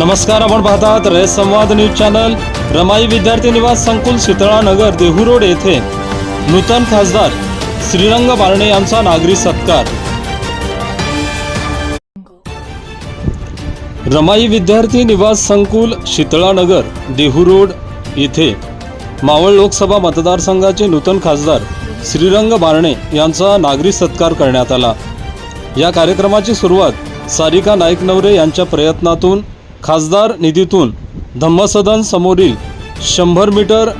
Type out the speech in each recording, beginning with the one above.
नमस्कार आपण पाहतात रेस संवाद न्यूज चॅनल. रमाई विद्यार्थी निवास संकुल शितळानगर देहू रोड येथे नूतन खासदार श्रीरंग बारणे यांचा नागरी सत्कार. रमाई विद्यार्थी निवास संकुल शीतळा नगर देहू रोड येथे मावळ लोकसभा मतदारसंघाचे नूतन खासदार श्रीरंग बारणे यांचा नागरी सत्कार करण्यात आला. या कार्यक्रमाची सुरुवात सारिका नाईक नवरे यांच्या प्रयत्नातून खासदार निधीतून धम्मसदन समोरील शंभर मीटर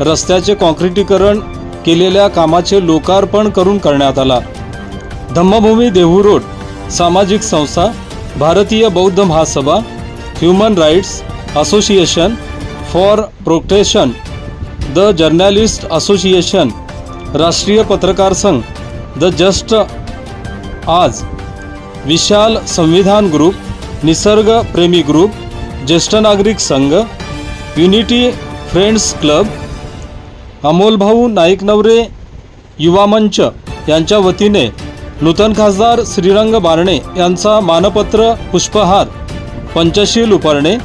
रस्त्याचे कॉन्क्रिटीकरण केलेल्या कामाचे लोकार्पण करून करण्यात आला. धम्मभूमी देहू रोड सामाजिक संस्था Bharatiya Bauddha Mahasabha human rights association for protection the journalist association Rashtriya Patrakar Sangh the just आज विशाल संविधान ग्रुप निसर्ग प्रेमी ग्रुप ज्येष्ठ नागरिक संघ युनिटी फ्रेंड्स क्लब अमोलभाऊ नाईक नवरे युवा मंच यांच्या वतीने नूतन खासदार श्रीरंग बारणे यांचा मानपत्र पुष्पहार पंचशील उपरणे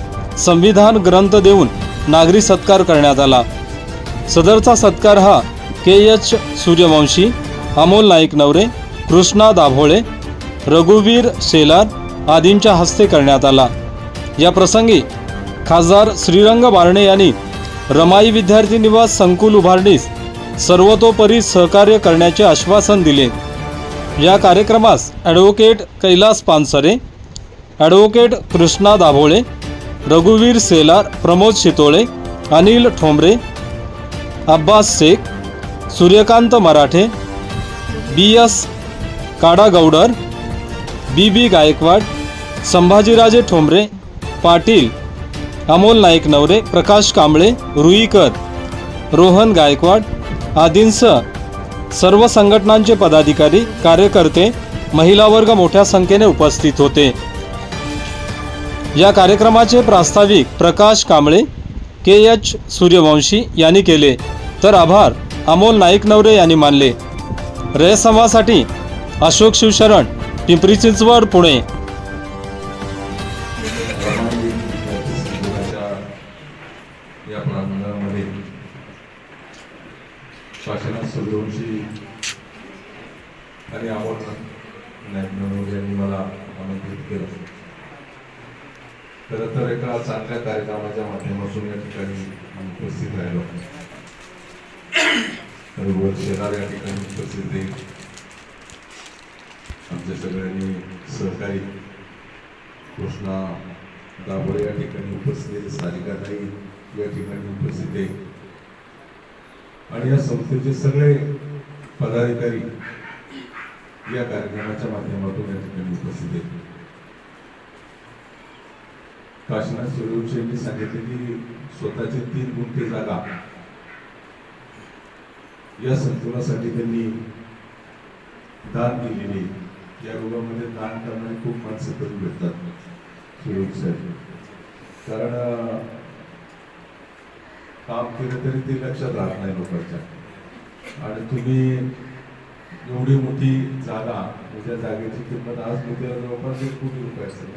संविधान ग्रंथ देऊन नागरी सत्कार करण्यात आला. सदरचा सत्कार हा के एच सूर्यवंशी अमोल नाईक नवरे कृष्णा दाभोळे रघुवीर शेलार आदींच्या हस्ते करण्यात आला. या प्रसंगी खासदार श्रीरंग बारणे यांनी रमाई विद्यार्थी निवास संकुल उभारणीस सर्वतोपरी सहकार्य करण्याचे आश्वासन दिले. या कार्यक्रमास ॲडव्होकेट कैलास पानसरे ॲडव्होकेट कृष्णा दाभोळे रघुवीर Selar Pramod Shitole Anil Thombare Abbas Shaikh Suryakant Marathe B S Kadagoudar B B Gaikwad Sambhajiraje Thombare Patil Amol Naik Navare Prakash Kamble Ruikar Rohan Gaikwad आदींसह सर्व संघटनांचे पदाधिकारी कार्यकर्ते महिला वर्ग मोठ्या संख्येने उपस्थित होते. या कार्यक्रमाचे प्रास्ताविक प्रकाश कांबळे के एच सूर्यवंशी यांनी केले. तर आभार अमोल नाईक नवरे यांनी मानले. रयसमासाठी अशोक शिवशरण पिंपरी चिंचवड पुणे. शासनात सूर्यवंशी आणि आवड नाईक यांनी मला आमंत्रित केलं. खरं तर एका चांगल्या कार्यक्रमाच्या माध्यमातून या ठिकाणी उपस्थित राहिलो. रघुवर शेलार या ठिकाणी उपस्थित आहे आमच्या सगळ्यांनी सहकारी कृष्णा दाभोळे या ठिकाणी उपस्थित सारिकाताई या ठिकाणी उपस्थित आहे आणि या संस्थेचे सगळे पदाधिकारी या कार्यक्रमाच्या माध्यमातून या ठिकाणी उपस्थित आहेत. काशीनाथ सूर्यवंशी यांनी सांगितलेली स्वतःचे तीन गुंठे जागा या संतुलनासाठी त्यांनी दान केलेली या रोगामध्ये दान करणारी खूप माणसं करून भेटतात सूर्यवंशी साहेब कारण काम केलं तरी ते लक्षात राहत नाही लोकांच्या. आणि तुम्ही एवढी मोठी जागा तुझ्या जागेची किंमत आज उद्या जवळपास एक कोटी रुपये असेल.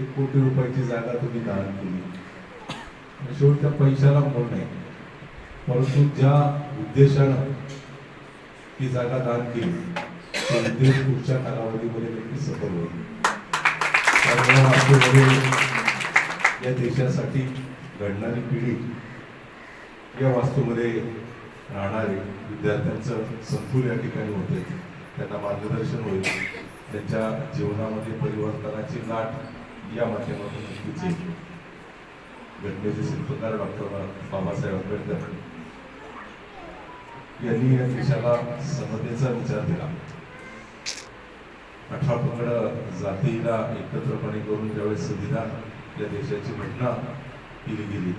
एक कोटी रुपयाची जागा तुम्ही दान केली. शेवट त्या पैशाला मोल नाही. परंतु ज्या उद्देशानं ती जागा दान केली तो उद्देश पुढच्या कालावधीमध्ये नक्की सफल होईल. आपले वडील या देशासाठी घडणारी पिढी या वास्तूमध्ये राहणारे विद्यार्थ्यांचं संकुल या ठिकाणी होते. त्यांना मार्गदर्शन होईल. त्यांच्या जीवनामध्ये परिवर्तनाची लाट या माध्यमातून नक्कीच येईल घटनेचे शिल्पकार डॉक्टर बाबासाहेब आंबेडकर यांनी या देशाला समतेचा विचार दिला. अठरा जातीला एकत्रपणे करून ज्यावेळेस संविधान या देशाची घटना केली गेली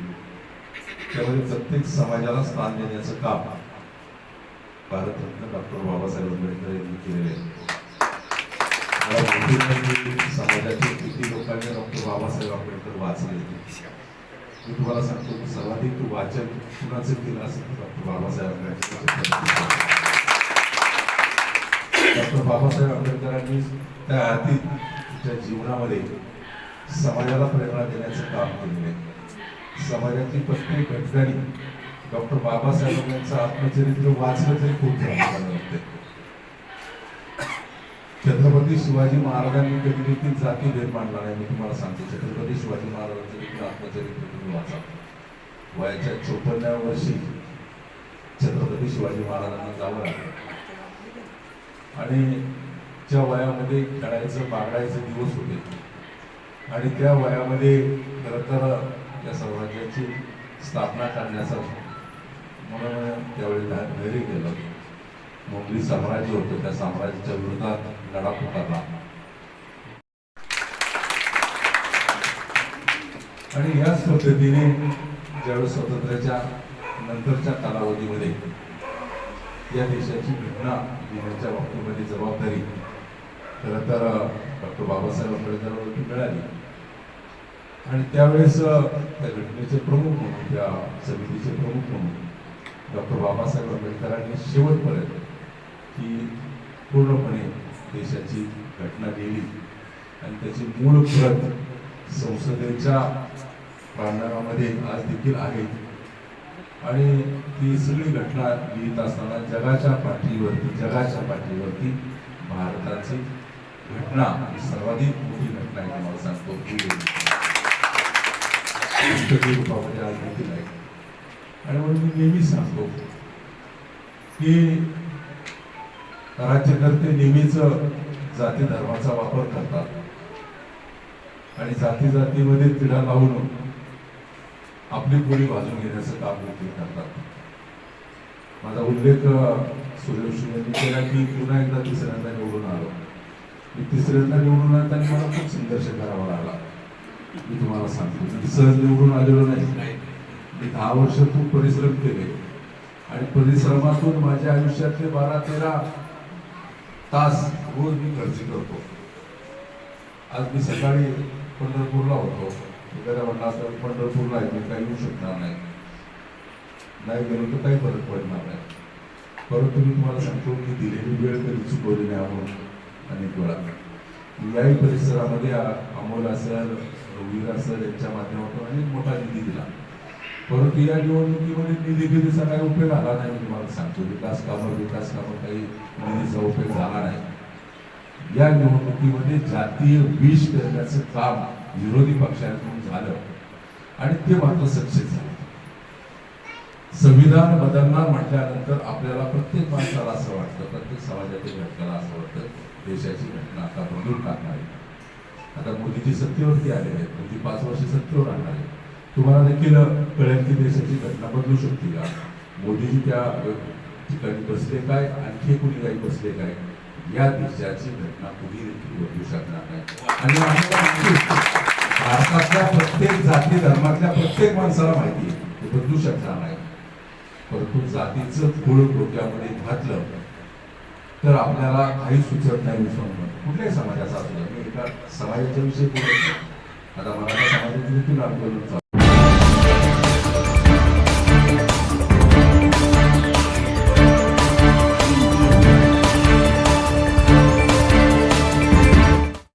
त्यामध्ये प्रत्येक समाजाला स्थान देण्याचं काम भारतरत्न डॉक्टर बाबासाहेब आंबेडकर यांनी केलेले आहे. समाजाचे किती लोकांनी डॉक्टर बाबासाहेब आंबेडकर वाचले. मी तुम्हाला सांगतो की सर्वाधिक वाचन कुणाचं केलं असेल डॉक्टर बाबासाहेब आंबेडकर. डॉक्टर बाबासाहेब आंबेडकरांनी त्या हाती त्या जीवनामध्ये समाजाला प्रेरणा देण्याचं काम केलेलं आहे. समाजाची प्रत्येक घटनानी डॉक्टर बाबासाहेब यांचं आत्मचरित्र वाचलं तरी खूप समाधान वाटते छत्रपती शिवाजी महाराजांनी कधी देखील जाती भेद मांडला नाही मी तुम्हाला सांगतो. छत्रपती शिवाजी महाराजांचं देखील आत्मचरित्र तुम्ही वाचा. वयाच्या चौपन्नाव्या वर्षी छत्रपती शिवाजी महाराजांना जावं लागलं. आणि ज्या वयामध्ये खेळायचं बागडायचे दिवस होते. आणि त्या वयामध्ये खरं तर या साम्राज्याची स्थापना करण्याचा म्हणून त्यावेळी घरी गेलं. मुंबई साम्राज्य होतं त्या साम्राज्याच्या विरोधात लढा पुकारला. आणि याच पद्धतीने ज्यावेळेस स्वातंत्र्याच्या नंतरच्या कालावधीमध्ये या देशाची घटना लिहिण्याच्या बाबतीमध्ये जबाबदारी. खरं तर डॉक्टर बाबासाहेब आंबेडकरांवरती मिळाली. आणि त्यावेळेस त्या घटनेचे प्रमुख म्हणून त्या समितीचे प्रमुख म्हणून डॉक्टर बाबासाहेब आंबेडकरांनी शेवटपर्यंत ही पूर्णपणे देशाची घटना लिहिली आणि त्याची मूळ प्रत संसदेच्या प्रांगणामध्ये आज देखील आहे. आणि ती सगळी घटना लिहित असताना जगाच्या पाठीवरती जगाच्या पाठीवरती भारताची घटना ही सर्वाधिक मोठी घटना आहे तुम्हाला सांगतो. रूपामध्ये आज देखील आहे. आणि म्हणून मी नेहमीच सांगतो की राज्यकर्ते नेहमीच जाती धर्माचा वापर करतात. आणि जाती जातीमध्ये तिढा लावून आपली कोणी बाजू घेण्याचं काम देखील करतात. माझा उल्लेख सूर्यवंशी यांनी केला की पुन्हा एकदा तिसऱ्यांदा निवडून आलो. मी तिसऱ्यांदा निवडून आणताना मला खूप संघर्ष करावा लागला. मी तुम्हाला सांगतो मी सहज निवडून आलेलो नाही. मी दहा वर्ष खूप परिश्रम केले. आणि परिश्रमातून माझ्या आयुष्यातले बारा तेरा तास रोज मी खर्च करतो. आज मी सकाळी पंढरपूरला होतो. एखाद्या म्हणला असता पंढरपूरला आहे ते काही येऊ शकणार नाही. नाही गेलो तर काही फरक पडणार नाही. परंतु मी तुम्हाला सांगतो की दिलेली वेळ कधी चुकवली नाही आपण अनेक वेळा. याही परिसरामध्ये आ- अमोल असेल रघुवीर असेल यांच्या माध्यमातून अनेक मोठा निधी दिला. परंतु या निवडणुकीमध्ये निधी निधीचा काही उपयोग आला नाही मी तुम्हाला सांगतो. विकास कामं विकास कामं काही निधीचा उपयोग झाला नाही. या निवडणुकीमध्ये जातीय विष करण्याचं काम विरोधी पक्षातून झालं. आणि ते मात्र सक्सेस झालं. संविधान बदलणार म्हटल्यानंतर आपल्याला प्रत्येक माणसाला असं वाटतं प्रत्येक समाजातील घटकाला असं वाटतं देशाची घटना आता बदलून टाकणार आहे. आता मोदीजी सत्तेवरती आलेले आहेत मोदी पाच वर्ष सत्तेवर आणणार आहे तुम्हाला देखील कळेल की देशाची घटना बदलू शकते का? मोदीजी त्या ठिकाणी बसले काय? आणखी कुणी काही बसले काय? या देशाची घटना कुणी देखील बदलू शकणार नाही. आणि भारतातल्या प्रत्येक जाती धर्मातल्या प्रत्येक माणसाला माहिती आहे ते बदलू शकणार नाही. परंतु जातीचं खूळ डोक्यामध्ये घातलं तर आपल्याला काही सुचत नाही विश्वास कुठल्याही समाजाचा असू मी एका समाजाच्या विषयी बोलत नाही. आता मराठा समाजाचे देखील आंदोलन चालू